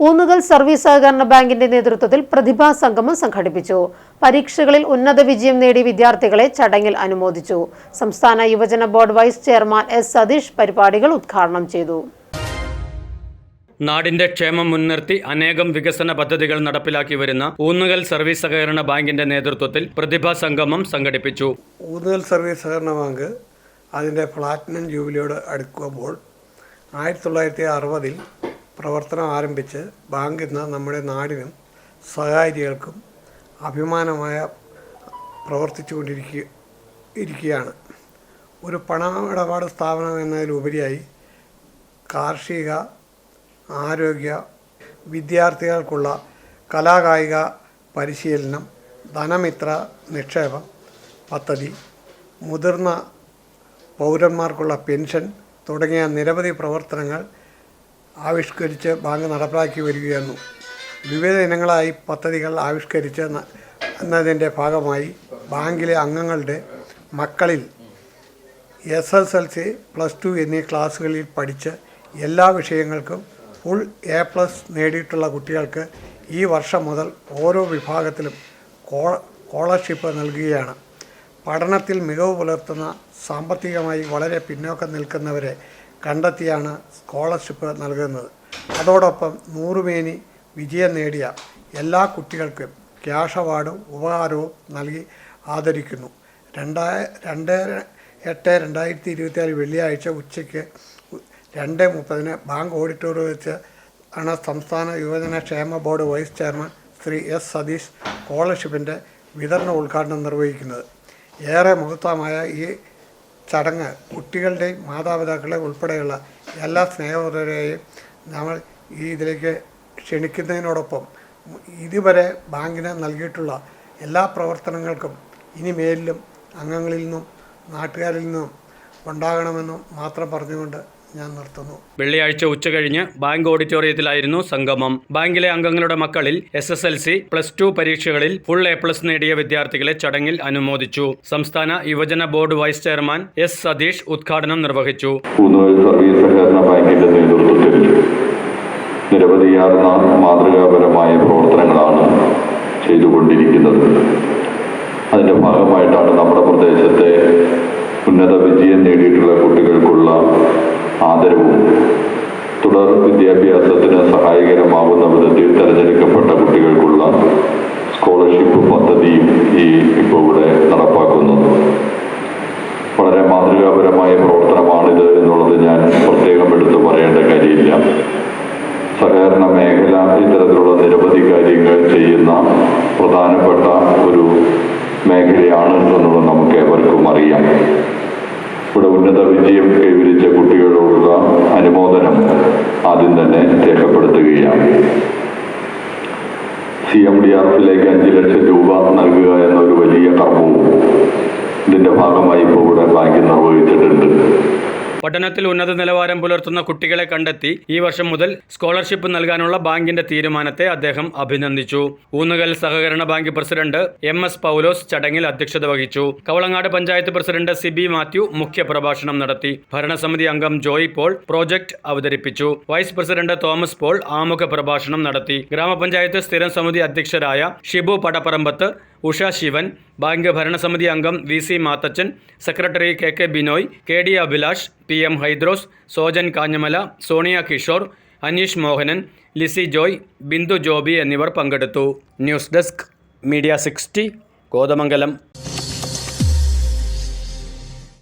Oonnukal service സഹകരണ ബാങ്കിന്റെ നേതൃത്വത്തിൽ പ്രതിഭാ സംഗമം സംഘടിപ്പിച്ചു. പരീക്ഷകളിൽ ഉന്നത വിജയം നേടി വിദ്യാർത്ഥികളെ ചടങ്ങിൽ അനുമോദിച്ചു. സംസ്ഥാന യുവജന board vice chairman S Satheesh പരിപാടികൾ ഉദ്ഘാടനം ചെയ്തു. നാടിന്റെ ക്ഷേമം മുൻനിർത്തി അനേകം വികസന പദ്ധതികൾ നടപ്പിലാക്കി വരുന്ന ഊന്നുകൽ സർവീസ് സഹകരണ ബാങ്കിന്റെ നേതൃത്വത്തിൽ പ്രതിഭാ സംഗമം സംഘടിപ്പിച്ചു. ഊന്നുകൽ സർവീസ് സഹകരണ ബാങ്ക് അതിന്റെ പ്ലാറ്റിനം ജൂബിലിയോട് അടുക്കുമ്പോൾ ആയിരത്തി തൊള്ളായിരത്തി അറുപതിൽ പ്രവർത്തനം ആരംഭിച്ച് ബാങ്ക് ഇന്ന് നമ്മുടെ നാടിനും സഹകാരികൾക്കും അഭിമാനമായ പ്രവർത്തിച്ചു കൊണ്ടിരിക്കുക ഇരിക്കുകയാണ്. ഒരു പണമിടപാട് സ്ഥാപനം എന്നതിലുപരിയായി കാർഷിക ആരോഗ്യ വിദ്യാർത്ഥികൾക്കുള്ള കലാകായിക പരിശീലനം ധനമിത്ര നിക്ഷേപം പദ്ധതി മുതിർന്ന പൗരന്മാർക്കുള്ള പെൻഷൻ തുടങ്ങിയ നിരവധി പ്രവർത്തനങ്ങൾ ആവിഷ്കരിച്ച് ബാങ്ക് നടപ്പിലാക്കി വരികയായിരുന്നു. വിവിധ ഇനങ്ങളായി പദ്ധതികൾ ആവിഷ്കരിച്ച് എന്നതിന്റെ ഭാഗമായി ബാങ്കിലെ അംഗങ്ങളുടെ മക്കളിൽ S S L C plus two എന്നീ ക്ലാസ്സുകളിൽ പഠിച്ച് എല്ലാ വിഷയങ്ങൾക്കും ഫുൾ എ പ്ലസ് നേടിയിട്ടുള്ള കുട്ടികൾക്ക് ഈ വർഷം മുതൽ ഓരോ വിഭാഗത്തിലും സ്കോളർഷിപ്പ് നൽകുകയാണ്. പഠനത്തിൽ മികവ് പുലർത്തുന്ന സാമ്പത്തികമായി വളരെ പിന്നോക്കം നിൽക്കുന്നവരെ കണ്ടെത്തിയാണ് സ്കോളർഷിപ്പ് നൽകുന്നത്. അതോടൊപ്പം നൂറുമേനി വിജയം നേടിയ എല്ലാ കുട്ടികൾക്കും ക്യാഷ് അവാർഡും ഉപഹാരവും നൽകി ആദരിക്കുന്നു. രണ്ടായ രണ്ട് എട്ട് രണ്ടായിരത്തി ഇരുപത്തിനാല് വെള്ളിയാഴ്ച ഉച്ചയ്ക്ക് രണ്ട് മുപ്പതിന് ബാങ്ക് ഓഡിറ്റോറിയം വെച്ച് ആണ് സംസ്ഥാന യുവജന ക്ഷേമ board vice chairman Shri S Satheesh സ്കോളർഷിപ്പിന്റെ വിതരണ ഉദ്ഘാടനം നിർവഹിക്കുന്നത്. ഏറെ മഹത്വമായ ഈ ചടങ്ങ് കുട്ടികളുടെയും മാതാപിതാക്കളെ ഉൾപ്പെടെയുള്ള എല്ലാ സ്നേഹപരെയും നമ്മൾ ഈ ഇതിലേക്ക് ക്ഷണിക്കുന്നതിനോടൊപ്പം ഇതുവരെ ബാങ്കിന് നൽകിയിട്ടുള്ള എല്ലാ പ്രവർത്തനങ്ങൾക്കും ഇനി മേലിലും അംഗങ്ങളിൽ നിന്നും നാട്ടുകാരിൽ നിന്നും ഉണ്ടാകണമെന്നും മാത്രം പറഞ്ഞുകൊണ്ട് ഞാൻ നിർത്തുന്നു. വെള്ളിയാഴ്ച ഉച്ചകഴിഞ്ഞ് ബാങ്ക് ഓഡിറ്റോറിയത്തിലായിരുന്നു സംഗമം. ബാങ്കിലെ അംഗങ്ങളുടെ മക്കളിൽ S S L C plus two പരീക്ഷകളിൽ ഫുൾ എ പ്ലസ് നേടിയ വിദ്യാർത്ഥികളെ ചടങ്ങിൽ അനുമോദിച്ചു. സംസ്ഥാന യുവജന board vice chairman S Satheesh ഉദ്ഘാടനം നിർവഹിച്ചു. നിരവധിയാർന്ന മാതൃകാപരമായ പ്രവർത്തനങ്ങളാണ് ചെയ്തുകൊണ്ടിരിക്കുന്നത്. അതിന്റെ ഭാഗമായിട്ടാണ് നമ്മുടെ പ്രദേശത്തെ ഉന്നത വിജയം നേടിയിട്ടുള്ള കുട്ടികൾക്കുള്ള ആദരവും. തുടർ വിദ്യാഭ്യാസത്തിന് സഹായകരമാകുന്ന വിധത്തിൽ തെരഞ്ഞെടുക്കപ്പെട്ട കുട്ടികൾക്കുള്ള സ്കോളർഷിപ്പ് പദ്ധതിയും ഈ ഇപ്പോൾ ഇവിടെ നടപ്പാക്കുന്നത് വളരെ മാതൃകാപരമായ പ്രവർത്തനമാണിത് എന്നുള്ളത് ഞാൻ പ്രത്യേകം എടുത്തു പറയേണ്ട കാര്യമില്ല. സഹകരണ മേഖല ഇത്തരത്തിലുള്ള നിരവധി കാര്യങ്ങൾ ചെയ്യുന്ന പ്രധാനപ്പെട്ട ഒരു മേഖലയാണ് എന്നുള്ളത് നമുക്ക് രൂപ നൽകുക എന്നൊരു വലിയ കർമ്മവും ഇതിന്റെ ഭാഗമായി ഇപ്പോൾ ഇവിടെ ബാങ്കിൽ നിർവഹിച്ചിട്ടുണ്ട്. പഠനത്തിൽ ഉന്നത നിലവാരം പുലർത്തുന്ന കുട്ടികളെ കണ്ടെത്തി ഈ വർഷം മുതൽ സ്കോളർഷിപ്പ് നൽകാനുള്ള ബാങ്കിന്റെ തീരുമാനത്തെ അദ്ദേഹം അഭിനന്ദിച്ചു. ഊന്നുകൽ സഹകരണ bank president M S Paulose ചടങ്ങിൽ അധ്യക്ഷത വഹിച്ചു. കവളങ്ങാട് പഞ്ചായത്ത് പ്രസിഡന്റ് സിബി മാത്യു മുഖ്യപ്രഭാഷണം നടത്തി. ഭരണസമിതി അംഗം ജോയ് പോൾ പ്രോജക്ട് അവതരിപ്പിച്ചു. വൈസ് പ്രസിഡന്റ് തോമസ് പോൾ ആമുഖ പ്രഭാഷണം നടത്തി. ഗ്രാമപഞ്ചായത്ത് സ്ഥിരം സമിതി അധ്യക്ഷരായ ഷിബു പടപ്പറമ്പത്ത് ഉഷ ശിവൻ ബാങ്ക് ഭരണസമിതി അംഗം V C Mathachan secretary K K Binoy K D Abhilash P M Hydros Sojan Kanjamala Sonia Kishor Aneesh Mohanan Lissy Joy Bindu Joby എന്നിവർ പങ്കെടുത്തു. News desk media sixty Kothamangalam.